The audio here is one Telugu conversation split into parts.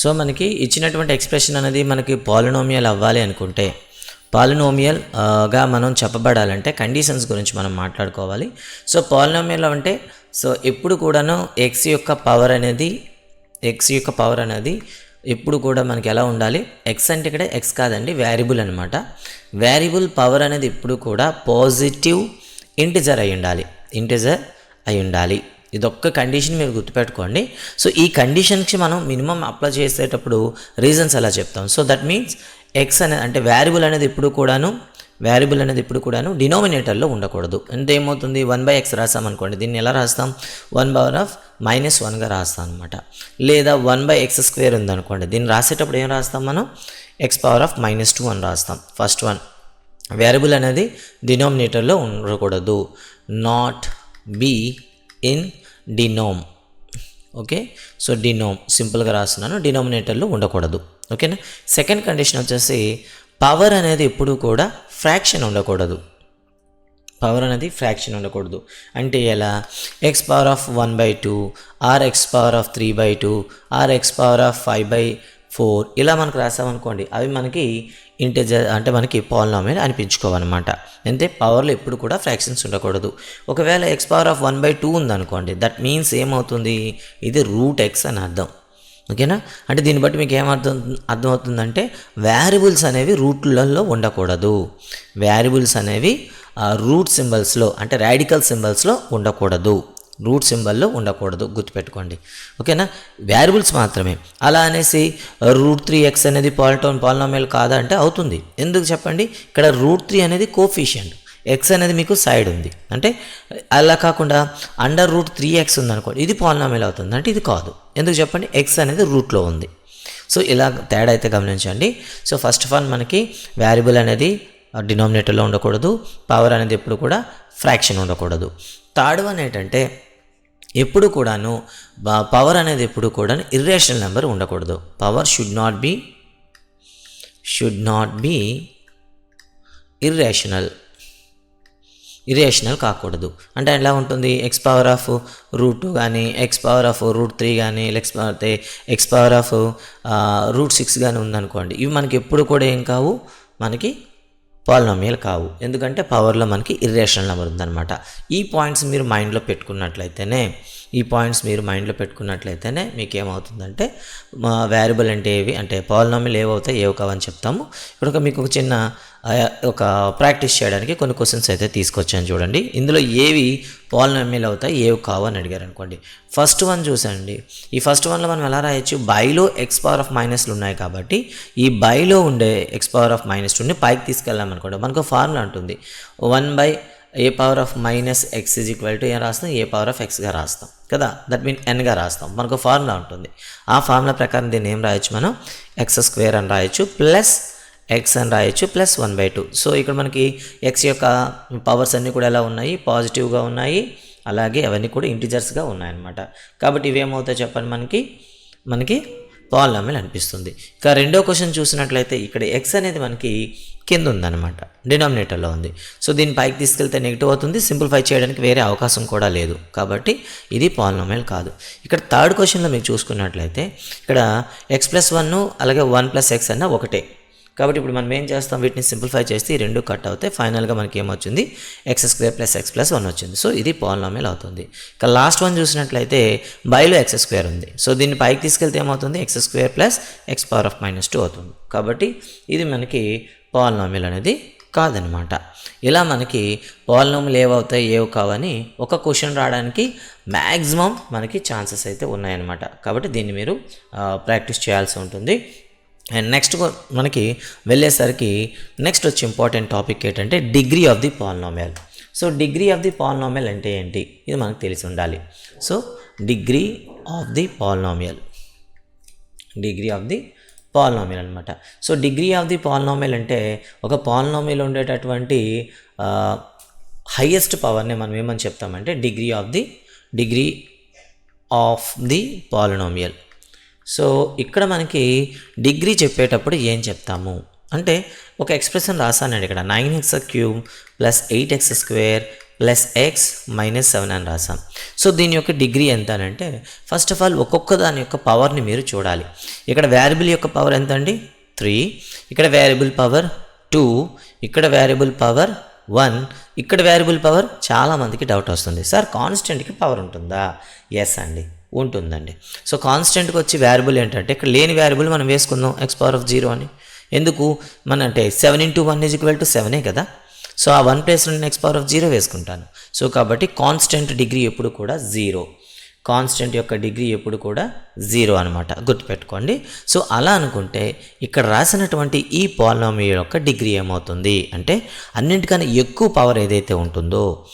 సో మనకి ఇచ్చినటువంటి ఎక్స్ప్రెషన్ అనేది మనకి పాలినోమియల్ అవ్వాలి అనుకుంటే పాలినోమియల్గా మనం చెప్పబడాలంటే కండిషన్స్ గురించి మనం మాట్లాడుకోవాలి. సో పాలినోమియల్ అంటే సో ఎప్పుడు కూడాను ఎక్స్ యొక్క పవర్ అనేది ఎక్స్ యొక్క పవర్ అనేది ఎప్పుడు కూడా మనకి ఎలా ఉండాలి? ఎక్స్ అంటే ఇక్కడ ఎక్స్ కాదండి వేరియబుల్ అనమాట వేరియబుల్ పవర్ అనేది ఎప్పుడు కూడా పాజిటివ్ ఇంటిజర్ అయి ఉండాలి. ఇంటిజర్ అయి ఉండాలి. ఇదొక్క కండిషన్ మీరు గుర్తుపెట్టుకోండి. సో ఈ కండిషన్కి మనం మినిమం అప్లై చేసేటప్పుడు రీజన్స్ ఎలా చెప్తాం? సో దట్ మీన్స్ ఎక్స్ అనేది అంటే వేరియబుల్ అనేది ఎప్పుడు కూడాను వేరియబుల్ అనేది ఇప్పుడు కూడాను డినోమినేటర్లో ఉండకూడదు. అంటే ఏమవుతుంది? వన్ బై ఎక్స్ రాస్తాం అనుకోండి. దీన్ని ఎలా రాస్తాం? వన్ పవర్ ఆఫ్ మైనస్ వన్గా రాస్తాం అనమాట లేదా వన్ బై ఎక్స్ స్క్వేర్ ఉందనుకోండి దీన్ని రాసేటప్పుడు ఏం రాస్తాం మనం? X power of minus two అని రాస్తాం. ఫస్ట్ వన్ వేరియబుల్ అనేది డినోమినేటర్లో ఉండకూడదు. Not be in denom. Okay? So denom సింపుల్గా రాస్తున్నాను. డినామినేటర్లు ఉండకూడదు. ఓకేనా? సెకండ్ కండిషన్ వచ్చేసి పవర్ అనేది ఎప్పుడూ కూడా ఫ్రాక్షన్ ఉండకూడదు. పవర్ అనేది ఫ్రాక్షన్ ఉండకూడదు. అంటే ఎలా? X power of one by two or x power of three by two or x power of five by four ఇలా మనకు రాసామనుకోండి అవి మనకి ఇంటెజర్ అంటే మనకి పాలినామియల్ అనిపించుకోవన్నమాట. అంటే పవర్లో ఎప్పుడు కూడా ఫ్రాక్షన్స్ ఉండకూడదు. ఒకవేళ x power of one by two ఉందనుకోండి దట్ మీన్స్ ఏమవుతుంది? ఇది రూట్ ఎక్స్ అని అర్థం. ఓకేనా? అంటే దీన్ని బట్టి మీకు ఏమర్థం అర్థమవుతుందంటే వేరియబుల్స్ అనేవి రూట్లలో ఉండకూడదు. వేరియబుల్స్ అనేవి రూట్ సింబల్స్లో అంటే రాడికల్ సింబల్స్లో ఉండకూడదు. రూట్ సింబల్లో ఉండకూడదు. గుర్తుపెట్టుకోండి. ఓకేనా? వేరియబుల్స్ మాత్రమే. అలా అనేసి రూట్ త్రీ ఎక్స్ అనేది పాలిటోన్ పాలినామియల్ కాదా అంటే అవుతుంది. ఎందుకు చెప్పండి? ఇక్కడ రూట్ త్రీ అనేది కోఫిషియంట్. ఎక్స్ అనేది మీకు సైడ్ ఉంది. అంటే అలా కాకుండా అండర్ రూట్ త్రీ ఎక్స్ ఉందనుకోండి ఇది పాలినామియల్ అవుతుంది. అంటే ఇది కాదు. ఎందుకు చెప్పండి? ఎక్స్ అనేది రూట్లో ఉంది. సో ఇలా తేడా అయితే గమనించండి. సో ఫస్ట్ ఆఫ్ ఆల్ మనకి వేరియబుల్ అనేది డినామినేటర్లో ఉండకూడదు. పవర్ అనేది ఎప్పుడు కూడా ఫ్రాక్షన్ ఉండకూడదు. థర్డ్ వన్ ఏంటంటే ఎప్పుడు కూడాను పవర్ అనేది ఎప్పుడు కూడా ఇర్రేషనల్ నెంబర్ ఉండకూడదు. Power should not be should not be irrational irrational కాకూడదు. అంటే ఎలా ఉంటుంది? X power of root two కానీ x power of root three కానీ x power x power of root six కానీ ఉందనుకోండి ఇవి మనకి ఎప్పుడు కూడా ఏం కావు? మనకి పాలినామియల్ కావు. ఎందుకంటే పవర్లో మనకి ఇర్రేషనల్ నెంబర్ ఉందన్నమాట. ఈ పాయింట్స్ మీరు మైండ్లో పెట్టుకున్నట్లయితేనే ఈ పాయింట్స్ మీరు మైండ్లో పెట్టుకున్నట్లయితేనే మీకు ఏమవుతుందంటే వేరియబుల్ అంటే ఏవి? అంటే పాలినామిల్ ఏవవుతాయి ఏవి కావని చెప్తాము. ఇక్కడ ఒక మీకు ఒక చిన్న ఒక ప్రాక్టీస్ చేయడానికి కొన్ని క్వశ్చన్స్ అయితే తీసుకొచ్చాను చూడండి. ఇందులో ఏవి పాలినామిల్ అవుతాయి? ఏవి కావు అని అడిగారు అనుకోండి. ఫస్ట్ వన్ చూసండి. ఈ ఫస్ట్ వన్లో మనం ఎలా రాయొచ్చు? బైలో ఎక్స్ పవర్ ఆఫ్ మైనస్లు ఉన్నాయి కాబట్టి ఈ బైలో ఉండే ఎక్స్ పవర్ ఆఫ్ మైనస్ టూని పైకి తీసుకెళ్ళాం అనుకోండి మనకు ఫార్ములా ఉంటుంది. One by a power of minus x is equal to ఏం రాస్తాం ఏ పవర్ ఆఫ్ ఎక్స్గా రాస్తాం కదా? దట్ మీన్ ఎన్గా రాస్తాం. మనకు ఫార్ములా ఉంటుంది. ఆ ఫార్ములా ప్రకారం దీన్ని ఏం రాయొచ్చు మనం? ఎక్స్ స్క్వేర్ అని రాయొచ్చు ప్లస్ ఎక్స్ అని రాయొచ్చు plus one by two so ఇక్కడ మనకి ఎక్స్ యొక్క పవర్స్ అన్నీ కూడా ఎలా ఉన్నాయి? పాజిటివ్గా ఉన్నాయి అలాగే అవన్నీ కూడా ఇంటిజర్స్గా ఉన్నాయన్నమాట. కాబట్టి ఇవేమవుతాయి చెప్పండి మనకి? మనకి పాలినామిల్ అనిపిస్తుంది. ఇక రెండో క్వశ్చన్ చూసినట్లయితే ఇక్కడ ఎక్స్ అనేది మనకి కింద ఉందన్నమాట. డినామినేటర్లో ఉంది. సో దీని పైకి తీసుకెళ్తే నెగిటివ్ అవుతుంది. సింప్లిఫై చేయడానికి వేరే అవకాశం కూడా లేదు. కాబట్టి ఇది పాలినామిల్ కాదు. ఇక్కడ థర్డ్ క్వశ్చన్లో మీరు చూసుకున్నట్లయితే ఇక్కడ ఎక్స్ ప్లస్ వన్ అలాగే వన్ ప్లస్ ఎక్స్ అన్న ఒకటే. కాబట్టి ఇప్పుడు మనం ఏం చేస్తాం? వీటిని సింప్లిఫై చేస్తే ఈ రెండు కట్ అవుతాయి ఫైనల్గా మనకి ఏమొచ్చింది x square plus x plus one వచ్చింది. సో ఇది పాలినామిల్ అవుతుంది. ఇక లాస్ట్ వన్ చూసినట్లయితే బైలో ఎక్స్ స్క్వేర్ ఉంది. సో దీన్ని పైకి తీసుకెళ్తే ఏమవుతుంది? X square plus x power of minus two అవుతుంది. కాబట్టి ఇది మనకి పాలినామిల్ అనేది కాదనమాట. ఇలా మనకి పాలినామిల్ ఏవవుతాయి? ఏవి కావని ఒక క్వశ్చన్ రావడానికి మ్యాక్సిమం మనకి ఛాన్సెస్ అయితే ఉన్నాయన్నమాట. కాబట్టి దీన్ని మీరు ప్రాక్టీస్ చేయాల్సి ఉంటుంది. అండ్ నెక్స్ట్ మనకి వెళ్ళేసరికి నెక్స్ట్ వచ్చి ఇంపార్టెంట్ టాపిక్ ఏంటంటే degree of the polynomial so degree of the polynomial అంటే ఏంటి? ఇది మనకు తెలిసి ఉండాలి. So degree of the polynomial degree of the polynomial అనమాట so degree of the polynomial అంటే ఒక పాలినామియల్ ఉండేటటువంటి హయ్యెస్ట్ పవర్ని మనం ఏమని చెప్తామంటే degree of the degree of the polynomial so ఇక్కడ మనకి డిగ్రీ చెప్పేటప్పుడు ఏం చెప్తాము? అంటే ఒక ఎక్స్ప్రెషన్ రాసానండి ఇక్కడ. Nine x cube plus eight x square plus x minus seven అని రాసాం సో దీని యొక్క డిగ్రీ ఎంత అంటే ఫస్ట్ ఆఫ్ ఆల్ ఒక్కొక్క దాని యొక్క పవర్ని మీరు చూడాలి. ఇక్కడ వేరియబుల్ యొక్క పవర్ ఎంత అండి త్రీ. ఇక్కడ వేరియబుల్ పవర్ టూ. ఇక్కడ వేరియబుల్ పవర్ వన్. ఇక్కడ వేరియబుల్ పవర్ చాలామందికి డౌట్ వస్తుంది. సార్ కాన్స్టెంట్కి పవర్ ఉంటుందా? ఎస్ అండి. ఉంటుందండి. సో కాన్స్టెంట్కి వచ్చి వేరియబుల్ ఏంటంటే ఇక్కడ లేని వేరియబుల్ మనం వేసుకుందాం ఎక్స్ పవర్ ఆఫ్ జీరో అని. ఎందుకు? మన అంటే seven into one is equal to సెవెనే కదా? సో ఆ వన్ ప్లేస్ నేను ఎక్స్ పవర్ ఆఫ్ జీరో వేసుకుంటాను. సో కాబట్టి కాన్స్టెంట్ డిగ్రీ ఎప్పుడు కూడా జీరో కాన్స్టెంట్ యొక్క డిగ్రీ ఎప్పుడు కూడా జీరో అనమాట గుర్తుపెట్టుకోండి. సో అలా అనుకుంటే ఇక్కడ రాసినటువంటి ఈ పాలినామియల్ యొక్క డిగ్రీ ఏమవుతుంది? అంటే అన్నింటికన్నా ఎక్కువ పవర్ ఏదైతే ఉంటుందో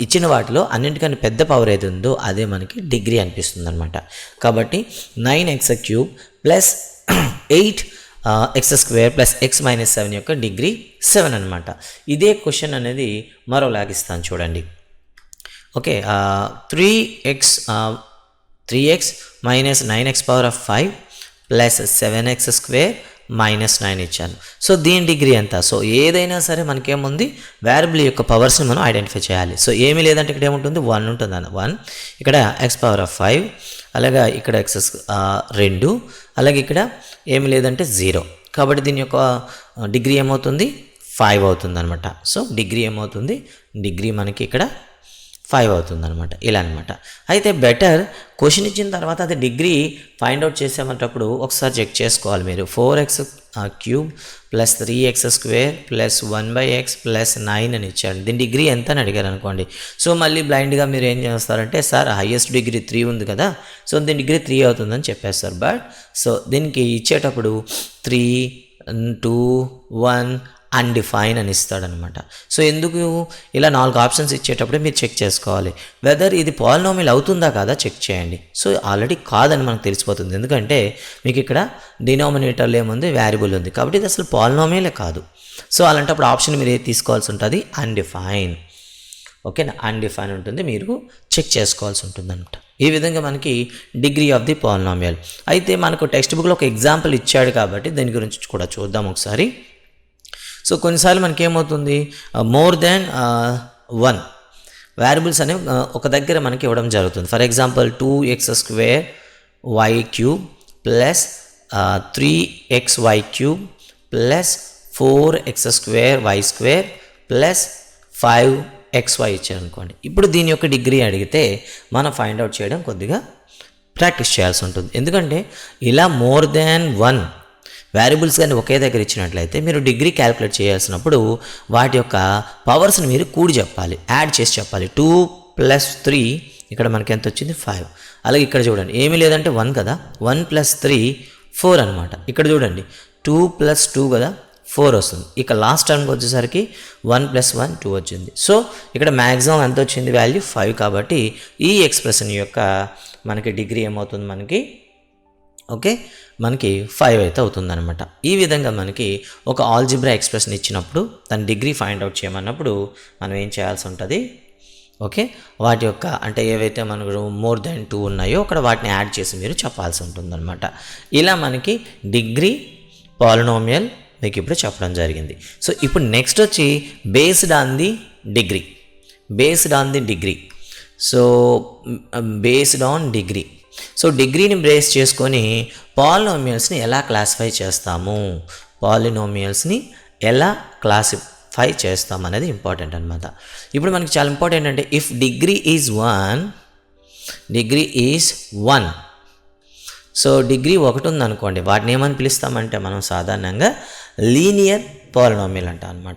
ఇచ్చిన వాటిలో అన్నింటికన్నా పెద్ద పవర్ ఏది ఉందో అదే మనకి డిగ్రీ అనిపిస్తుంది అనమాట కాబట్టి nine x cube plus eight x square plus x minus seven యొక్క డిగ్రీ సెవెన్ అనమాట ఇదే క్వశ్చన్ అనేది మరోలాగిస్తాను చూడండి. Okay three x three x minus nine x power of five plus seven x square minus nine ఇచ్చాను. సో దీని డిగ్రీ ఎంత? సో ఏదైనా సరే మనకేముంది? వేరబుల్ యొక్క పవర్స్ని మనం ఐడెంటిఫై చేయాలి. సో ఏమీ లేదంటే ఇక్కడ ఏముంటుంది? వన్ ఉంటుంది అన్న. వన్ ఇక్కడ ఎక్స్ పవర్ ఆఫ్ ఫైవ్ అలాగే ఇక్కడ ఎక్సెస్ రెండు అలాగే ఇక్కడ ఏమి లేదంటే జీరో కాబట్టి దీని యొక్క డిగ్రీ ఏమవుతుంది? ఫైవ్ అవుతుంది అనమాట సో డిగ్రీ ఏమవుతుంది? డిగ్రీ మనకి ఇక్కడ ఫైవ్ అవుతుందనమాట ఇలా అనమాట అయితే బెటర్ క్వశ్చన్ ఇచ్చిన తర్వాత అది డిగ్రీ ఫైండ్ అవుట్ చేసామన్నప్పుడు ఒకసారి చెక్ చేసుకోవాలి మీరు. Four x cube plus three x square plus one by x plus nine అని ఇచ్చాడు దీని డిగ్రీ ఎంత అని అడిగారు అనుకోండి. సో మళ్ళీ బ్లైండ్గా మీరు ఏం చేస్తారంటే సార్ హయ్యెస్ట్ డిగ్రీ త్రీ ఉంది కదా సో దీని డిగ్రీ త్రీ అవుతుందని చెప్పేస్తారు. బట్ సో దీనికి ఇచ్చేటప్పుడు త్రీ టూ వన్ అన్డిఫైన్ అని ఇస్తాడనమాట. సో ఎందుకు ఇలా నాలుగు ఆప్షన్స్ ఇచ్చేటప్పుడే మీరు చెక్ చేసుకోవాలి. వెదర్ ఇది పాలినోమిల్ అవుతుందా కాదా చెక్ చేయండి. సో ఆల్రెడీ కాదని మనకు తెలిసిపోతుంది. ఎందుకంటే మీకు ఇక్కడ డినామినేటర్లో ఏముంది వేరియబుల్ ఉంది. కాబట్టి ఇది అసలు పాలినోమిలే కాదు. సో అలాంటప్పుడు ఆప్షన్ మీరు ఏది తీసుకోవాల్సి ఉంటుంది? అన్డిఫైన్ ఓకేనా అన్డిఫైన్ ఉంటుంది. మీరు చెక్ చేసుకోవాల్సి ఉంటుంది అనమాట ఈ విధంగా మనకి డిగ్రీ ఆఫ్ ది పాలినామియల్ అయితే మనకు టెక్స్ట్ బుక్లో ఒక ఎగ్జాంపుల్ ఇచ్చాడు కాబట్టి దీని గురించి కూడా చూద్దాం ఒకసారి. సో కొన్నిసార్లు మనకి ఏమవుతుంది మోర్ దాన్ వన్ వేరియబుల్స్ అనేవి ఒక దగ్గర మనకి ఇవ్వడం జరుగుతుంది. For example two x square y cube plus three x y cube plus four x square y square plus five x y ఇచ్చారు అనుకోండి ఇప్పుడు దీని యొక్క డిగ్రీ అడిగితే మనం ఫైండ్ అవుట్ చేయడం కొద్దిగా ప్రాక్టీస్ చేయాల్సి ఉంటుంది. ఎందుకంటే ఇలా మోర్ దాన్ వన్ వేరియబుల్స్ కానీ ఒకే దగ్గర ఇచ్చినట్లయితే మీరు డిగ్రీ క్యాలిక్యులేట్ చేయాల్సినప్పుడు వాటి యొక్క పవర్స్ని మీరు కూడి చెప్పాలి యాడ్ చేసి చెప్పాలి. టూ ప్లస్ త్రీ ఇక్కడ మనకి ఎంత వచ్చింది? ఫైవ్ అలాగే ఇక్కడ చూడండి ఏమీ లేదంటే వన్ కదా? వన్ ప్లస్ త్రీ ఫోర్ అనమాట ఇక్కడ చూడండి టూ ప్లస్ టూ కదా? ఫోర్ వస్తుంది. ఇక లాస్ట్ టర్మ్కి వచ్చేసరికి వన్ ప్లస్ వన్ టూ వచ్చింది. సో ఇక్కడ మ్యాక్సిమం ఎంత వచ్చింది? వాల్యూ ఫైవ్ కాబట్టి ఈ ఎక్స్ప్రెషన్ యొక్క మనకి డిగ్రీ ఏమవుతుంది? మనకి ఓకే? మనకి ఫైవ్ అయితే అవుతుందన్నమాట. ఈ విధంగా మనకి ఒక ఆల్జిబ్రా ఎక్స్ప్రెషన్ ఇచ్చినప్పుడు దాని డిగ్రీ ఫైండ్ అవుట్ చేయమన్నప్పుడు మనం ఏం చేయాల్సి ఉంటుంది? ఓకే? వాటి యొక్క అంటే ఏవైతే మనకు మోర్ దెన్ టూ ఉన్నాయో అక్కడ వాటిని యాడ్ చేసి మీరు చెప్పాల్సి ఉంటుందన్నమాట. ఇలా మనకి డిగ్రీ పాలినోమియల్ మీకు ఇప్పుడు చెప్పడం జరిగింది. సో ఇప్పుడు నెక్స్ట్ వచ్చి based on the degree based on the degree so based on degree so డిగ్రీని బ్రేస్ చేసుకొని పాలినోమియల్స్ని ఎలా క్లాసిఫై చేస్తాము? పాలినోమియల్స్ని ఎలా క్లాసిఫై చేస్తాం అనేది ఇంపార్టెంట్ అనమాట ఇప్పుడు మనకి చాలా ఇంపార్టెంట్ అంటే if degree is one degree is one so degree ఒకటి ఉందనుకోండి వాటిని ఏమని పిలుస్తామంటే మనం సాధారణంగా లీనియర్ పాలినోమియల్ అంటాం అనమాట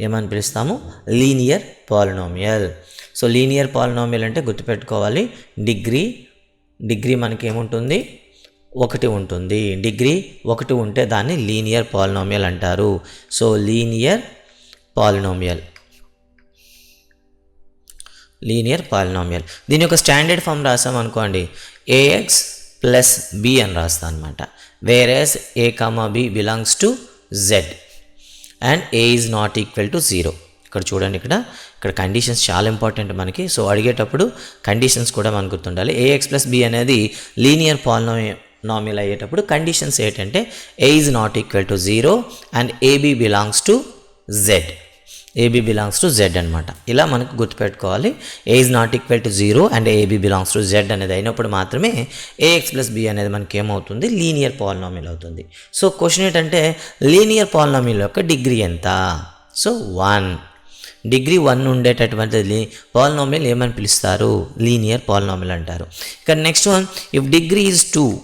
ఏమని పిలుస్తాము? Linear polynomial. So linear polynomial అంటే గుర్తుపెట్టుకోవాలి డిగ్రీ డిగ్రీ మనకి ఏముంటుంది ఒకటి ఉంటుంది. డిగ్రీ ఒకటి ఉంటే దాన్ని లీనియర్ పాలినోమియల్ అంటారు. So linear polynomial. Linear polynomial. దీని యొక్క స్టాండర్డ్ ఫామ్ రాసాం అనుకోండి. ఏఎక్స్ ప్లస్ బి అని రాస్తాం అనమాట whereas a comma b belongs to z and a is not equal to zero ఇక్కడ చూడండి ఇక్కడ. ఇక్కడ కండిషన్స్ చాలా ఇంపార్టెంట్ మనకి. సో అడిగేటప్పుడు కండిషన్స్ కూడా మనకు గుర్తుండాలి. ఏఎక్స్ ప్లస్ బి అనేది లీనియర్ పాలినోమి నామిల్ అయ్యేటప్పుడు కండిషన్స్ ఏంటంటే a is not equal to zero and a b belongs to z a b belongs to z అనమాట ఇలా మనకు గుర్తుపెట్టుకోవాలి. A is not equal to zero and a b belongs to z అనేది అయినప్పుడు మాత్రమే ఏఎక్స్ ప్లస్ బి అనేది మనకి ఏమవుతుంది? లీనియర్ పాలినామిల్ అవుతుంది. సో క్వశ్చన్ ఏంటంటే లీనియర్ పాలినామిల్ యొక్క డిగ్రీ ఎంత? సో వన్ డిగ్రీ వన్ ఉండేటటువంటిది పాలినామిల్ ఏమని పిలుస్తారు? లీనియర్ పాలినామిల్ అంటారు. ఇక next one if degree is two